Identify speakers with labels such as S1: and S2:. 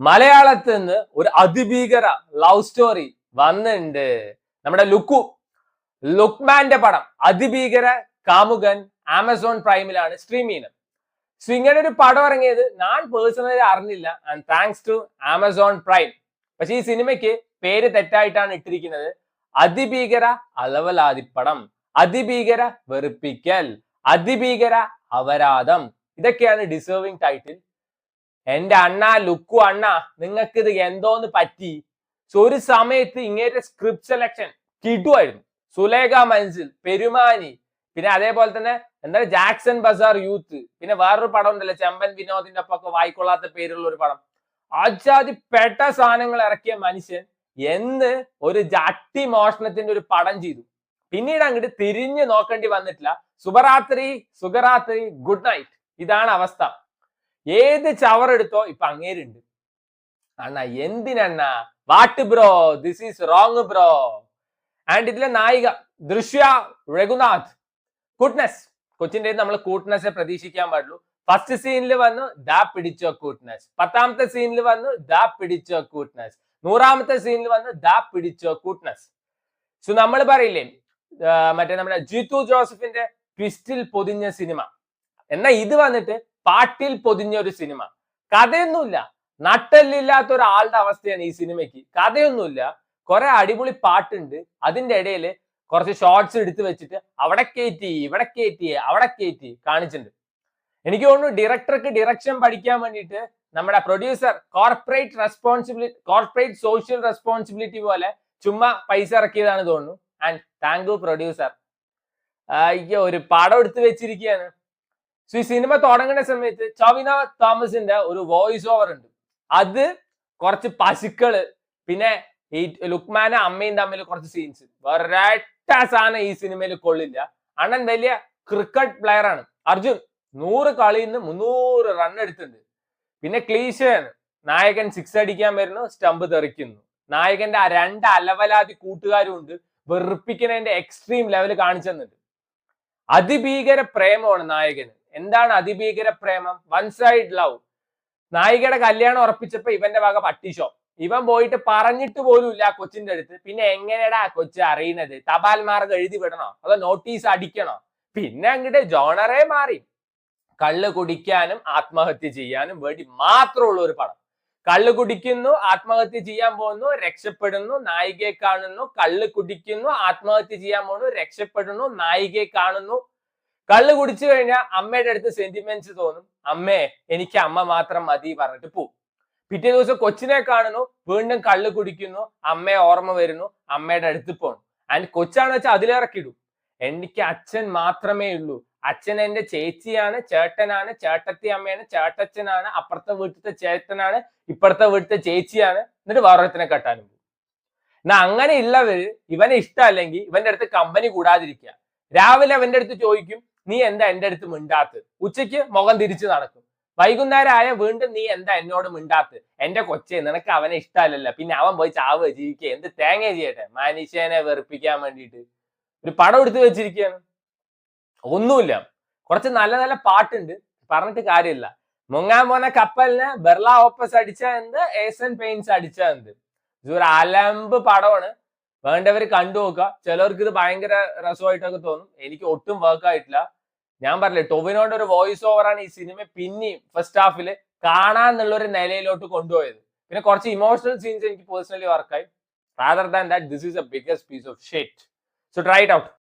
S1: മലയാളത്തിൽ നിന്ന് ഒരു അതിഭീകര ലവ് സ്റ്റോറി വന്നിട്ടുണ്ട് നമ്മുടെ ലുക്കു ലുക്മാന്റെ പടം. അതിഭീകര കാമുകൻ ആമസോൺ പ്രൈമിലാണ് സ്ട്രീം ചെയ്യുന്നത്. സോ ഇങ്ങനെ ഒരു പടം ഇറങ്ങിയത് ഞാൻ പേഴ്സണലി അറിഞ്ഞില്ല. And thanks to Amazon Prime. പക്ഷെ ഈ സിനിമയ്ക്ക് പേര് തെറ്റായിട്ടാണ് ഇട്ടിരിക്കുന്നത്. അതിഭീകര അലവലാതിപ്പടം അതിഭീകര വെറുപ്പിക്കൽ. അതിഭീകര അപരാധം. ഇതൊക്കെയാണ് ഡിസേർവിംഗ് ടൈറ്റിൽ എന്റെ അണ്ണ ലുക്കു അണ്ണ നിങ്ങൾക്ക് ഇത് എന്തോന്ന് പറ്റി? ഒരു സമയത്ത് ഇങ്ങേറ്റ സ്ക്രിപ്റ്റ് സെലക്ഷൻ കിട്ടുമായിരുന്നു സുലേഖ മൻസിൽ പെരുമാനി പിന്നെ അതേപോലെ തന്നെ എന്താ ജാക്സൺ ബസാർ യൂത്ത് പിന്നെ വേറൊരു പടം ഉണ്ടല്ലോ ചെമ്പൻ വിനോദിന്റെ ഒപ്പം ഒക്കെ വായിക്കൊള്ളാത്ത പേരുള്ള ഒരു പടം. ആജാതി പെട്ട സാധനങ്ങൾ ഇറക്കിയ മനുഷ്യൻ എന്ന് ഒരു ജട്ടി മോഷണത്തിന്റെ ഒരു പടം ചെയ്തു. പിന്നീട് അങ്ങോട്ട് തിരിഞ്ഞു നോക്കേണ്ടി വന്നിട്ടില്ല. ശുഭരാത്രി സുഖരാത്രി ഗുഡ് നൈറ്റ്. ഇതാണ് അവസ്ഥ. ഏത് ചവറെടുത്തോ ഇപ്പൊ അങ്ങേരുണ്ട്. അണ്ണ എന്തിനണ്ണ? What bro? This is wrong bro. And ഇതിലെ നായിക ദൃശ്യ രഘുനാഥ്. കൂട്ട്നെസ് കൊച്ചിന്റെ നമ്മൾ കൂട്ട്നസ്സെ പ്രതീക്ഷിക്കാൻ പാടുള്ളൂ. ഫസ്റ്റ് സീനിൽ വന്നു ദാ പിടിച്ചോ കൂട്ട്നെസ് പത്താമത്തെ സീനിൽ വന്നു ദാ പിടിച്ചോ കൂട്ട്നെസ് നൂറാമത്തെ സീനിൽ വന്നു ദാ പിടിച്ചോ കൂട്ട്നെസ് സോ നമ്മൾ പറയില്ലേ മറ്റേ നമ്മുടെ ജിത്തു ജോസഫിന്റെ ട്വിസ്റ്റിൽ പൊതിഞ്ഞ സിനിമ എന്നാ ഇത് വന്നിട്ട് പാട്ടിൽ പൊതിഞ്ഞ ഒരു സിനിമ. കഥയൊന്നുമില്ല. നട്ടല്ലില്ലാത്ത ഒരാളുടെ അവസ്ഥയാണ് ഈ സിനിമയ്ക്ക്. കഥയൊന്നുമില്ല. കുറെ അടിപൊളി പാട്ടുണ്ട്. അതിന്റെ ഇടയിൽ കുറച്ച് ഷോർട്സ് എടുത്തു വെച്ചിട്ട് അവിടെ കയറ്റി ഇവിടെ കയറ്റി അവിടെ കയറ്റി കാണിച്ചിട്ടുണ്ട്. എനിക്ക് തോന്നുന്നു ഡയറക്ടർക്ക് ഡിറക്ഷൻ പഠിക്കാൻ വേണ്ടിയിട്ട് നമ്മുടെ producer corporate responsibility corporate social responsibility പോലെ ചുമ്മാ പൈസ ഇറക്കിയതാണ് തോന്നുന്നു. ആൻഡ് താങ്ക് യു പ്രൊഡ്യൂസർ അയ്യോ ഒരു പടം എടുത്തു വെച്ചിരിക്കുകയാണ്. സോ ഈ സിനിമ തുടങ്ങുന്ന സമയത്ത് ചവിന തോമസിന്റെ ഒരു വോയിസ് ഓവർ ഉണ്ട്. അത് കുറച്ച് പശുക്കൾ പിന്നെ ഈ ലുക്മാനും അമ്മയും തമ്മിൽ കുറച്ച് സീൻസ് ഒരൊറ്റ സാധനം ഈ സിനിമയിൽ കൊള്ളില്ല. അണ്ണൻ വലിയ ക്രിക്കറ്റ് പ്ലെയർ ആണ്. അർജുൻ നൂറ് കളിയിൽ നിന്ന് മുന്നൂറ് റൺ എടുത്തിട്ടുണ്ട്. പിന്നെ ക്ലീശയാണ്. നായകൻ സിക്സ് അടിക്കാൻ വരുന്നു സ്റ്റമ്പ് തെറിക്കുന്നു. നായകന്റെ ആ രണ്ട് അലവലാതി കൂട്ടുകാരും ഉണ്ട് വെറുപ്പിക്കുന്നതിന്റെ എക്സ്ട്രീം ലെവൽ കാണിച്ചു തന്നിട്ടുണ്ട്. അതിഭീകര പ്രേമമാണ് നായകന്. എന്താണ് അതിഭീകര പ്രേമം? വൺ സൈഡ് ലവ് നായികയുടെ കല്യാണം ഉറപ്പിച്ചപ്പോ ഇവന്റെ വക പട്ടിഷോ ഇവൻ പോയിട്ട് പറഞ്ഞിട്ട് പോലും ഇല്ല ആ കൊച്ചിന്റെ അടുത്ത്. പിന്നെ എങ്ങനെയാടാ ആ കൊച്ചു അറിയുന്നത്? തപാൽ മാർഗം എഴുതി വിടണോ? അതോ നോട്ടീസ് അടിക്കണോ? പിന്നെ അങ്ങോട്ട് ജോണറേ മാറി. കള്ള് കുടിക്കാനും ആത്മഹത്യ ചെയ്യാനും വേണ്ടി മാത്രമുള്ള ഒരു പടം. കള്ള് കുടിക്കുന്നു ആത്മഹത്യ ചെയ്യാൻ പോകുന്നു രക്ഷപ്പെടുന്നു നായികയെ കാണുന്നു. കള്ള് കുടിക്കുന്നു ആത്മഹത്യ ചെയ്യാൻ പോകുന്നു രക്ഷപ്പെടുന്നു നായികയെ കാണുന്നു. കള്ള് കുടിച്ചു കഴിഞ്ഞാൽ അമ്മയുടെ അടുത്ത് സെന്റിമെന്റ്സ് തോന്നും. അമ്മേ എനിക്ക് അമ്മ മാത്രം മതി പറഞ്ഞിട്ട് പോവും. പിറ്റേ ദിവസം കൊച്ചിനെ കാണുന്നു വീണ്ടും കള്ള് കുടിക്കുന്നു അമ്മയെ ഓർമ്മ വരുന്നു അമ്മയുടെ അടുത്ത് പോകണം ആൻഡ് കൊച്ചാണെന്ന് വെച്ചാൽ അതിലിറക്കിടും എനിക്ക് അച്ഛൻ മാത്രമേ ഉള്ളൂ. അച്ഛൻ എന്റെ ചേച്ചിയാണ് ചേട്ടനാണ് ചേട്ടത്തി അമ്മയാണ് ചേട്ടച്ചനാണ് അപ്പുറത്തെ വീട്ടിലത്തെ ചേട്ടനാണ് ഇപ്പുറത്തെ വീട്ടിലത്തെ ചേച്ചിയാണ്. എന്നിട്ട് വേറൊരുത്തിനെ കെട്ടാനും പോകും എന്നാ അങ്ങനെ ഉള്ളവര് ഇവനെ ഇഷ്ടമല്ലെങ്കിൽ ഇവന്റെ അടുത്ത് കമ്പനി കൂടാതിരിക്കുക. രാവിലെ അവന്റെ അടുത്ത് ചോദിക്കും നീ എന്താ എന്റെ അടുത്ത് മിണ്ടാത്ത് ഉച്ചയ്ക്ക് മുഖം തിരിച്ചു നടക്കും. വൈകുന്നേരം ആയ വീണ്ടും നീ എന്താ എന്നോട് മിണ്ടാത്ത് എന്റെ കൊച്ചെ നിനക്ക് അവനെ ഇഷ്ടമല്ലല്ലോ. പിന്നെ അവൻ പോയി ചാവ് ജീവിക്കുക. എന്ത് തേങ്ങ ചെയ്യട്ടെ? മനുഷ്യനെ വെറുപ്പിക്കാൻ വേണ്ടിയിട്ട്. ഒരു പടം എടുത്തു വെച്ചിരിക്കുകയാണ്. ഒന്നുമില്ല. കുറച്ച് നല്ല നല്ല പാട്ടുണ്ട്. പറഞ്ഞിട്ട് കാര്യമില്ല. മുങ്ങാൻ പോന്ന കപ്പലിന് ബെർള ഓപ്പസ് അടിച്ച എന്ത്? ഏസൻ പെയിൻസ് അടിച്ച എന്ത്? ഇതൊരു അലമ്പ് പടമാണ്. വേണ്ടവർ കണ്ടു നോക്കുക. ചിലർക്ക് ഇത് ഭയങ്കര രസമായിട്ടൊക്കെ തോന്നും. എനിക്ക് ഒട്ടും വർക്ക് ആയിട്ടില്ല. ഞാൻ പറഞ്ഞില്ലേ ടൊവിനോന്റെ ഒരു വോയിസ് ഓവറാണ് ഈ സിനിമ പിന്നെയും ഫസ്റ്റ് ഹാഫിൽ കാണാന്നുള്ള ഒരു നിലയിലോട്ട് കൊണ്ടുപോയത്. പിന്നെ കുറച്ച് ഇമോഷണൽ സീൻസ് എനിക്ക് personally വർക്കായി rather than that this is a biggest piece of shit so try it out